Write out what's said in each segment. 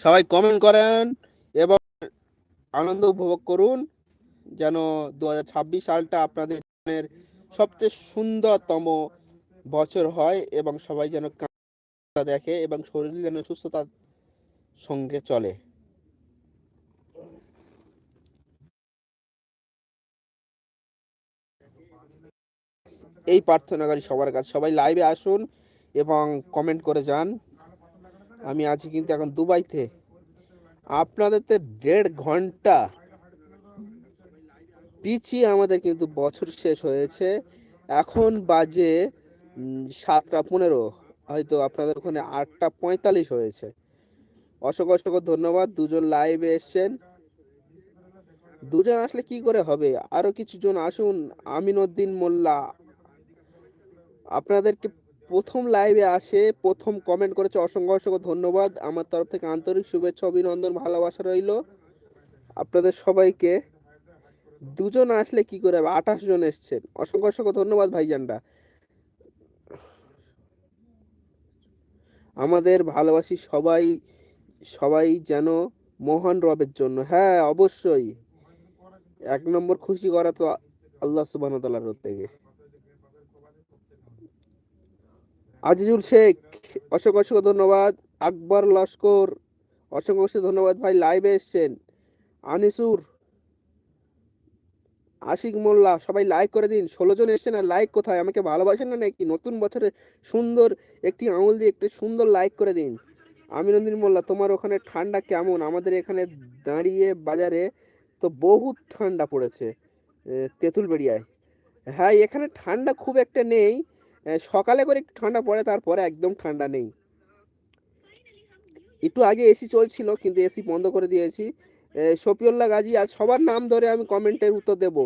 সবাই কমেন্ট করেন এবং আনন্দ উপভোগ করুন যেন দু হাজার ছাব্বিশ সালটা আপনাদের সবচেয়ে সুন্দরতম বছর হয় এবং সবাই যেন দেখে এবং শরীর যেন সুস্থতার সঙ্গে চলে। এই প্রার্থনা করি সবার কাছে সবাই লাইভে আসুন এবং কমেন্ট করে যান। আমি আছি কিন্তু এখন দুবাইতে। আপনাদের তো দেড় ঘণ্টা পিছিয়ে আমাদের কিন্তু বছর শেষ হয়েছে। এখন বাজে সাতটা পনেরো। হয়তো আপনাদের ওখানে আটটা পঁয়তাল্লিশ হয়েছে। অসংখ্য অসংখ্য ধন্যবাদ, দুজন লাইভে এসছেন। দুজন আসলে কি করে হবে? আরও কিছু জন আসুন আমিনউদ্দিন মোল্লা। আপনাদেরকে প্রথম লাইভে আসে, প্রথম কমেন্ট করেছে, অসংখ্য অসংখ্য ধন্যবাদ। আমার তরফ থেকে আন্তরিক শুভেচ্ছা, অভিনন্দন, ভালোবাসা রইল। আপনাদের সবাইকে দুজন আসলে কি করে হবে? আঠাশ জন এসছেন। অসংখ্য অসংখ্য ধন্যবাদ ভাইজানরা। আমাদের ভালোবাসি সবাই সবাই যেন মহান রবের জন্য। হ্যাঁ অবশ্যই। এক নম্বর খুশি করা তো আল্লাহ সুবাহ তালার থেকে আজিজুল শেখ অসংখ্য অসংখ্য ধন্যবাদ। আকবর লস্কর অসংখ্য অসংখ্য ধন্যবাদ ভাই লাইভে এসছেন। আনিসুর আশিক মোল্লা সবাই লাইক করে দিন। ষোলো জন এসছেন আর লাইক কোথায়? আমাকে ভালোবাসেন না নাকি? নতুন বছরে সুন্দর একটি আঙুল দিয়ে একটি সুন্দর লাইক করে দিন। আমিনন্দিন মোল্লা তোমার ওখানে ঠান্ডা কেমন? আমাদের এখানে দাঁড়িয়ে বাজারে তো বহুত ঠান্ডা পড়েছে এ, তেঁতুলবেড়িয়ায়। হ্যাঁ এখানে ঠান্ডা খুব একটা নেই। সকালে করে একটু ঠান্ডা পড়ে, তারপরে একদম ঠান্ডা নেই। একটু আগে এসি চলছিল, কিন্তু এসি বন্ধ করে দিয়েছি। শফিউল্লাহ গাজী, আজ সবার নাম ধরে আমি কমেন্টের উত্তর দেব।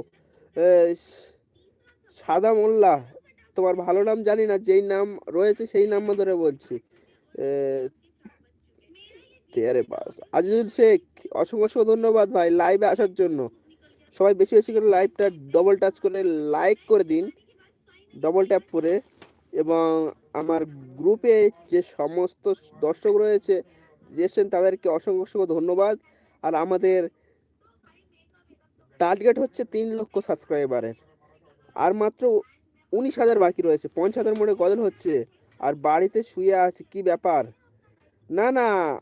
সাদা মোল্লা তোমার ভালো নাম জানি না, যেই নাম রয়েছে সেই নাম ধরে বলছি। তেয়ারে আজিজুল শেখ, অসংখ্য অসংখ্য ধন্যবাদ ভাই লাইভে আসার জন্য। সবাই বেশি বেশি করে লাইভটা ডবল টাচ করে লাইক করে দিন। ডবল ট্যাপ করে এবং আমার গ্রুপে যে সমস্ত দর্শক রয়েছে এসেছেন তাদেরকে অসংখ্য অসংখ্য ধন্যবাদ। আর আমাদের টার্গেট হচ্ছে তিন লক্ষ সাবস্ক্রাইবারের আর মাত্র উনিশ হাজার বাকি রয়েছে, পঞ্চাশ হাজার মোড়ে গজল হচ্ছে। আর বাড়িতে শুয়ে আছে, কি ব্যাপার? না না,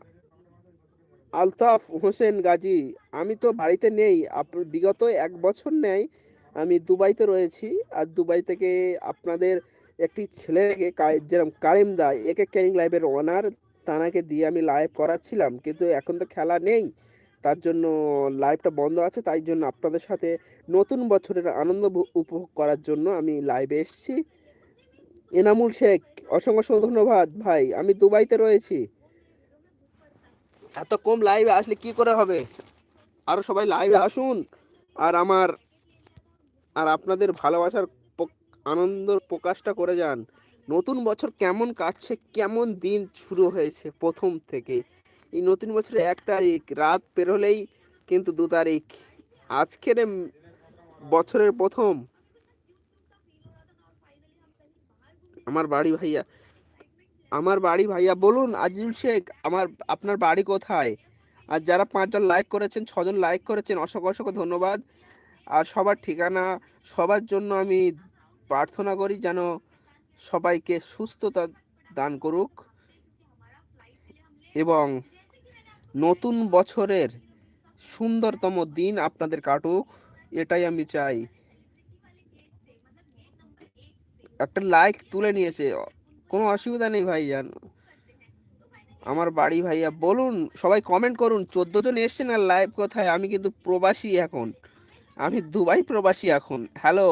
আলতাফ হোসেন গাজী, আমি তো বাড়িতে নেই, আপ- বিগত এক বছর নেই আমি দুবাইতে রয়েছি আর দুবাই থেকে আপনাদের একটি ছেলেকে যেরকম কারিম দা, একে ক্যারিং লাইভের ওনার তানাকে দিয়ে আমি লাইভ করাচ্ছিলাম। কিন্তু এখন তো খেলা নেই, তার জন্য লাইভটা বন্ধ আছে। তাই জন্য আপনাদের সাথে নতুন বছরের আনন্দ উপভোগ করার জন্য আমি লাইভে এসেছি। এনামুল শেখ, অসংখ্য অসংখ্য ধন্যবাদ। ভাই, আমি দুবাইতে রয়েছি। এত কম লাইভে আসলে কি করে হবে? আরও সবাই লাইভে আসুন। আর আমার আর আপনাদের ভালোবাসার আনন্দ প্রকাশটা করে যান। নতুন বছর কেমন কাটছে, কেমন দিন শুরু হয়েছে প্রথম থেকে। এই নতুন বছরের এক তারিখ, রাত পেরোলেই কিন্তু দু তারিখ। আজকের বছরের প্রথম। আমার বাড়ি ভাইয়া, আমার বাড়ি ভাইয়া, বলুন, আজিজুল শেখ, আমার, আপনার বাড়ি কোথায়? আর যারা পাঁচজন লাইক করেছেন, ছজন লাইক করেছেন, অসংখ্য অসংখ্য ধন্যবাদ। আর সবার ঠিকানা, সবার জন্য আমি প্রার্থনা করি যেন সবাইকে সুস্থতা দান করুক এবং নতুন বছরের সুন্দরতম দিন আপনাদের কাটুক, এটাই আমি চাই। একটা লাইক তুলে নিয়েছে, কোনো অসুবিধা নেই ভাইজান। আমার বাড়ি ভাইয়া, বলুন, সবাই কমেন্ট করুন। চোদ্দ জন এসছেন আর লাইভ কোথায়? আমি কিন্তু প্রবাসী এখন। আমি দুবাই প্রবাসী এখন। Hello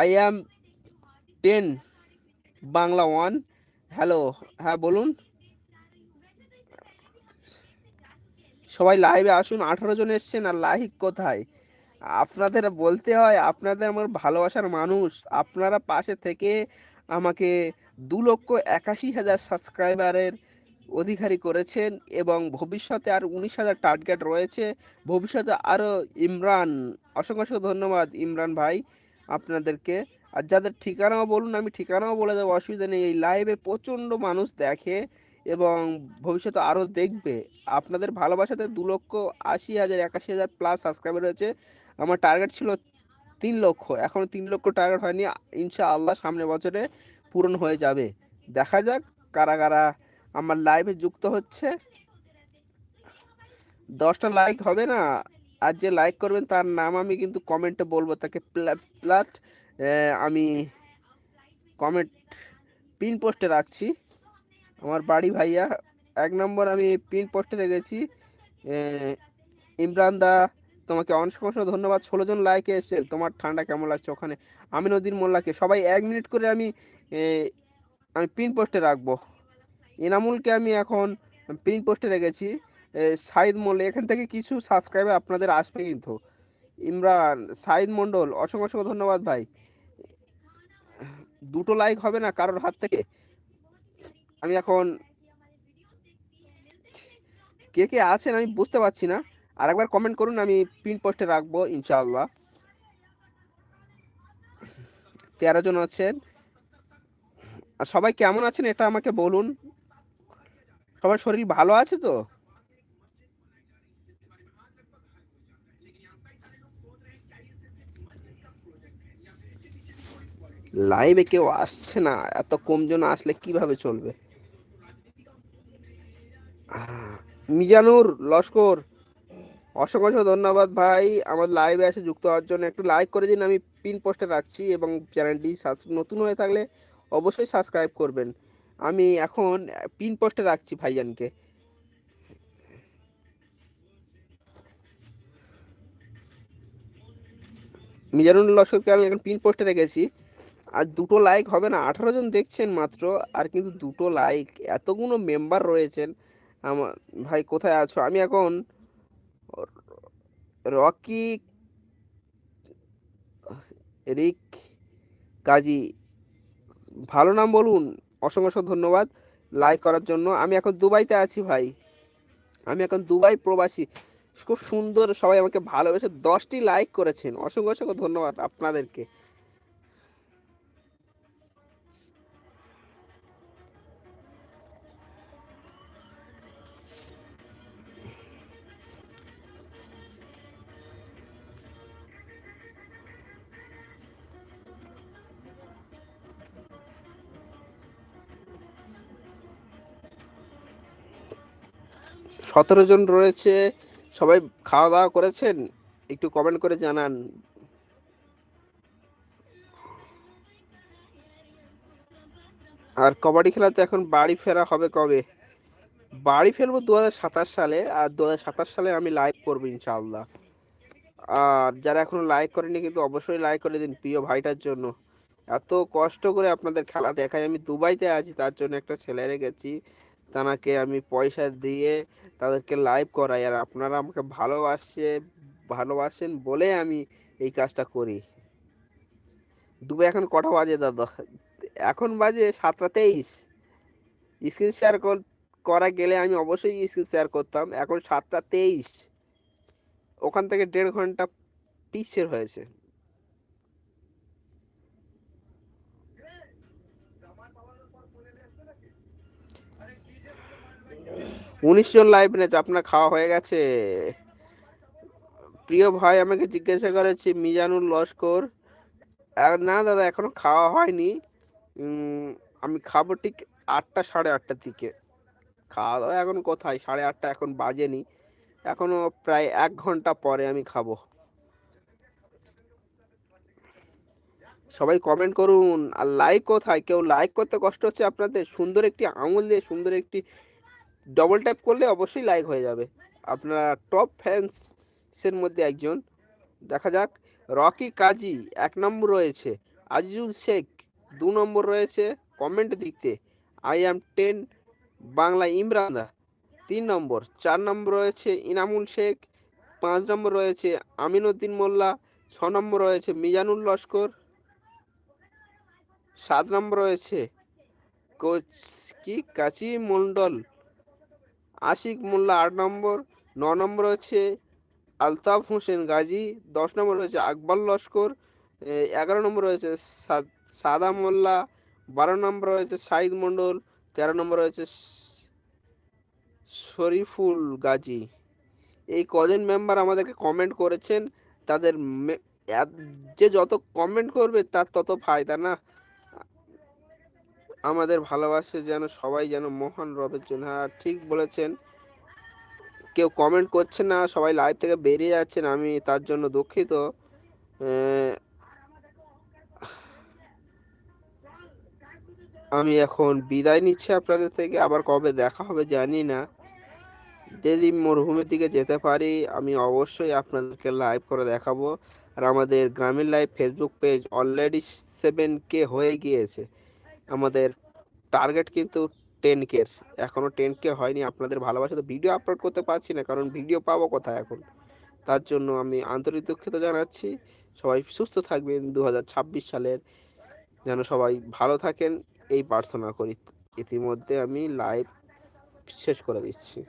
I am ten Bangla one hello হ্যাঁ বলুন। সবাই লাইভে আসুন, আঠারো জন এসছেন, আর লাইক কোথায়? আপনাদের বলতে হয়, আপনাদের আমার ভালোবাসার মানুষ। আপনারা পাশে থেকে আমাকে দু লক্ষ একাশি হাজার সাবস্ক্রাইবারের অধিকারী করেছেন এবং ভবিষ্যতে আর উনিশ হাজার টার্গেট রয়েছে। ভবিষ্যতে আরও ইমরান, অসংখ্য অসংখ্য ধন্যবাদ ইমরান ভাই আপনাদেরকে। আর যাদের ঠিকানাও বলুন, আমি ঠিকানাও বলে দেবো, অসুবিধা নেই। এই লাইভে প্রচণ্ড মানুষ দেখে এবং ভবিষ্যতে আরও দেখবে। আপনাদের ভালোবাসাতে দু লক্ষ আশি হাজার, একাশি হাজার প্লাস সাবস্ক্রাইবার রয়েছে। আমার টার্গেট ছিল তিন লক্ষ। এখন তিন লক্ষ টার্গেট হয়নি। ইনশা আল্লাহ সামনের বছরে পূরণ হয়ে যাবে। দেখা যাক কারা কারা আমার লাইভে যুক্ত হচ্ছে। দশটা লাইক হবে না? আর যে লাইক করবেন তার নাম আমি কিন্তু কমেন্টে বলব। তাকে প্লাস আমি কমেন্ট পিন পোস্টে রাখছি। আমার বাড়ি ভাইয়া, এক নম্বর আমি পিন পোস্টে রেখেছি। ইমরান দা, তোমাকে অনেক অনেক ধন্যবাদ। ষোলো জন লাইকে এসে তোমার ঠান্ডা কেমন লাগছে ওখানে? আমি নদীর মোল্লাকে সবাই এক মিনিট করে আমি আমি পিন পোস্টে রাখব। এনামুলকে আমি এখন প্রিন্ট পোস্টে রেখেছি। সাইদ মোল্লা এখান থেকে কিছু সাবস্ক্রাইবার আপনাদের আসবে কিন্তু। ইমরান, সাইদ মণ্ডল, অসংখ্য অসংখ্য ধন্যবাদ ভাই। দুটো লাইক হবে না কারোর হাত থেকে? আমি এখন কে কে আছেন আমি বুঝতে পারছি না। আর একবার কমেন্ট করুন, আমি পিন পোস্টে রাখব ইনশাআল্লাহ। তেরো জন আছেন। আর সবাই কেমন আছেন এটা আমাকে বলুন। সবার শরীর ভালো আছে তো? লাইভে কেউ আসছে না, এত কমজন আসলে কীভাবে চলবে? মিজানুর, লস্কর, অসংখ্য ধন্যবাদ ভাই, আমার লাইভে এসে যুক্ত হওয়ার জন্য একটু লাইক করে দিন, আমি পিন পোস্টে রাখছি এবং চ্যানেলটি নতুন হয়ে থাকলে অবশ্যই সাবস্ক্রাইব করবেন। আমি এখন পিন পোস্টে রাখছি ভাইজানকে। মিজানুর লস্করকে আমি এখন পিন পোস্টে রেখেছি। আর দুটো লাইক হবে না, আঠারো জন দেখছেন মাত্র, আর কিন্তু দুটো লাইক এতগুলো মেম্বার রয়েছেন। আমার ভাই কোথায় আছো? আমি এখন রকি, রিক, কাজী, ভালো নাম বলুন। অসংখ্য ধন্যবাদ লাইক করার জন্য। আমি এখন দুবাইতে আছি ভাই। আমি এখন দুবাই প্রবাসী। খুব সুন্দর সবাই আমাকে ভালোবেসে দশটি লাইক করেছেন। অসংখ্য অসংখ্য ধন্যবাদ আপনাদেরকে। সতেরো জন রয়েছে। সবাই খাওয়া দাওয়া করেছেন? একটু কমেন্ট করে জানান। আর কবাডি খেলাতে এখন বাড়ি ফেরা হবে কবে? বাড়ি ফেরবো দু হাজার সাতাশ সালে, আর দু হাজার সাতাশ সালে আমি লাইভ করব ইনশাআল্লাহ। আর যারা এখনও লাইক করেনি কিন্তু অবশ্যই লাইক করে দিন প্রিয় ভাইটার জন্য। এত কষ্ট করে আপনাদের খেলা দেখাই আমি দুবাইতে আছি, তার জন্য একটা ছেলে রেখেছি। তানাকে আমি পয়সা দিয়ে তাদেরকে লাইভ করাই। আর আপনারা আমাকে ভালোবাসে, ভালোবাসেন বলে আমি এই কাজটা করি। দুবে এখন কটা বাজে দাদা? এখন বাজে সাতটা তেইশ। স্ক্রিন শেয়ার করা গেলে আমি অবশ্যই স্ক্রিন শেয়ার করতাম। এখন সাতটা তেইশ। ওখান থেকে দেড় ঘণ্টা পিছের হয়েছে। উনিশ জন লাইভ নেছে আপনার খাওয়া হয়ে গেছে। প্রিয় ভাই, আমাকে জিজ্ঞাসা করেছে, মিজানুর লস্কর। না দাদা, এখনও খাওয়া হয়নি। আমি খাব ঠিক আটটা, সাড়ে আটটার দিকে। খাওয়া দাওয়া এখন কোথায়? সাড়ে আটটা এখন বাজেনি। এখনও প্রায় এক ঘণ্টা পরে আমি খাব। সবাই কমেন্ট করুন, আর লাইক কোথায়? কেউ লাইক করতে কষ্ট হচ্ছে আপনাদের? সুন্দর একটি আঙুল দিয়ে, সুন্দর একটি ডবল ট্যাপ করলে অবশ্যই লাইক হয়ে যাবে। আপনারা টপ ফ্যান্সের মধ্যে একজন। দেখা যাক, রকি কাজী এক নম্বর রয়েছে, আজিজুল শেখ দু নম্বর রয়েছে কমেন্ট দিকতে আই অ্যাম টেন বাংলা ইমরানদা তিন নম্বর, চার নম্বর রয়েছে ইনামুল শেখ, পাঁচ নম্বর রয়েছে আমিনুদ্দিন মোল্লা, ছ নম্বর রয়েছে মিজানুল লস্কর, সাত নম্বর রয়েছে কোচ কি? কাচি মন্ডল আশিক মোল্লা আট নম্বর, ন নম্বর হচ্ছে আলতাফ হোসেন গাজী, দশ নম্বর হচ্ছে আকবর লস্কর এগারো নম্বর রয়েছে সাদা মোল্লা, বারো নম্বর রয়েছে সাইদ মণ্ডল, তেরো নম্বর রয়েছে শরীফুল গাজী। এই কজন মেম্বার আমাদেরকে কমেন্ট করেছেন, তাদের যে যত কমেন্ট করবে, তার তত ফায়দা না। আমাদের ভালোবাসে যেন সবাই যেন মহান রবের জন্য। হ্যাঁ ঠিক বলেছেন। কেউ কমেন্ট করছে না, সবাই লাইভ থেকে বেরিয়ে যাচ্ছেন, আমি তার জন্য দুঃখিত। আমি এখন বিদায় নিচ্ছি আপনাদের থেকে, আবার কবে দেখা হবে জানি না। যদি মরুভূমির দিকে যেতে পারি, আমি অবশ্যই আপনাদেরকে লাইভ করে দেখাবো। আর আমাদের গ্রামীণ live Facebook page already seven K হয়ে গিয়েছে। আমাদের টার্গেট কিন্তু টেন কের এখনও টেন কে হয়নি, আপনাদের ভালোবাসা তো ভিডিও আপলোড করতে পারছি না, কারণ ভিডিও পাবো কোথায় এখন? তার জন্য আমি আন্তরিক দুঃখিত জানাচ্ছি। সবাই সুস্থ থাকবেন দু হাজার ছাব্বিশ সালের যেন সবাই ভালো থাকেন, এই প্রার্থনা করি। ইতিমধ্যে আমি লাইভ শেষ করে দিচ্ছি।